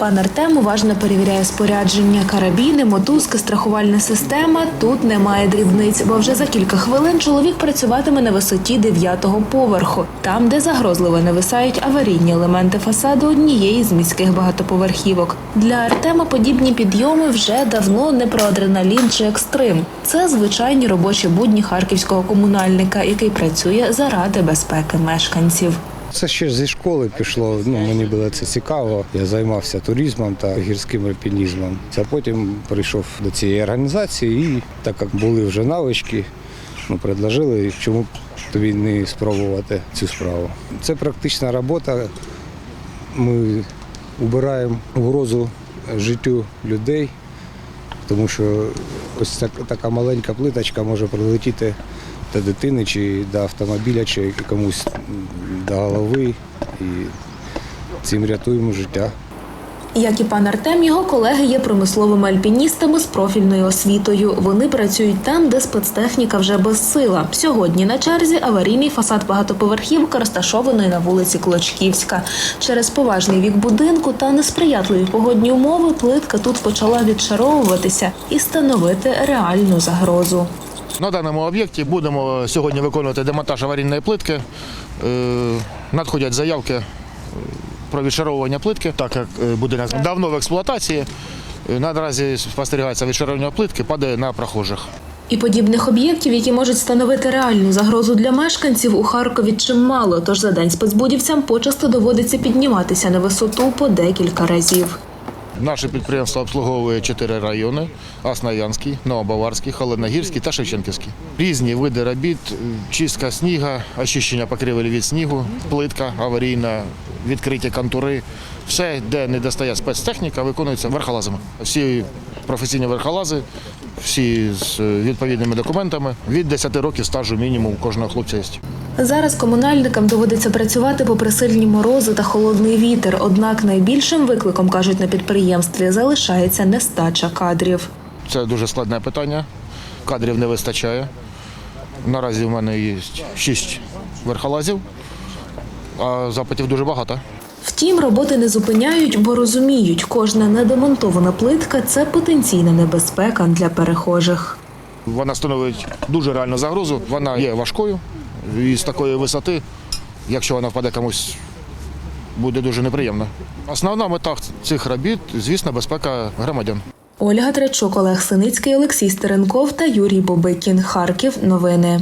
Пан Артем уважно перевіряє спорядження, карабіни, мотузки, страхувальна система. Тут немає дрібниць, бо вже за кілька хвилин чоловік працюватиме на висоті дев'ятого поверху, там, де загрозливо нависають аварійні елементи фасаду однієї з міських багатоповерхівок. Для Артема подібні підйоми вже давно не про адреналін чи екстрим. Це звичайні робочі будні харківського комунальника, який працює заради безпеки мешканців. Це ще зі школи пішло. Ну мені було це цікаво. Я займався туризмом та гірським альпінізмом. А потім прийшов до цієї організації, і так як були вже навички, ну предложили, чому б тобі не спробувати цю справу. Це практична робота. Ми убираємо угрозу життю людей, тому що ось так, така маленька плиточка може прилетіти до дитини чи до автомобіля, чи комусь до голови. І цим рятуємо життя. Як і пан Артем, його колеги є промисловими альпіністами з профільною освітою. Вони працюють там, де спецтехніка вже безсила. Сьогодні на черзі аварійний фасад багатоповерхівки, розташованої на вулиці Клочківська. Через поважний вік будинку та несприятливі погодні умови плитка тут почала відшаровуватися і становити реальну загрозу. На даному об'єкті будемо сьогодні виконувати демонтаж аварійної плитки. Е, Надходять заявки е, про відшаровування плитки, так як е, будинок давно в експлуатації. Наразі спостерігається відшаровування плитки, падає на прохожих. І подібних об'єктів, які можуть становити реальну загрозу для мешканців, у Харкові чимало. Тож за день спецбудівцям почасто доводиться підніматися на висоту по декілька разів. Наше підприємство обслуговує чотири райони: Аснаянський, Новобаварський, Холодногірський та Шевченківський. Різні види робіт, чистка сніга, очищення покрівель від снігу, плитка аварійна, відкриті контури. Все, де не достає спецтехніка, виконується верхолазами. Всі професійні верхолази, всі з відповідними документами. Від 10 років стажу мінімум кожного хлопця є. Зараз комунальникам доводиться працювати попри сильні морози та холодний вітер. Однак найбільшим викликом кажуть на підприємстві залишається нестача кадрів. Це дуже складне питання. Кадрів не вистачає. Наразі в мене є шість верхолазів, а запитів дуже багато. Втім, роботи не зупиняють, бо розуміють, кожна недемонтована плитка це потенційна небезпека для перехожих. Вона становить дуже реальну загрозу. Вона є важкою і з такої висоти, якщо вона впаде комусь, буде дуже неприємно. Основна мета цих робіт, звісно, безпека громадян. Ольга Тречук, Олег Синицький, Олексій Стеренков та Юрій Бобикін. Харків. Новини.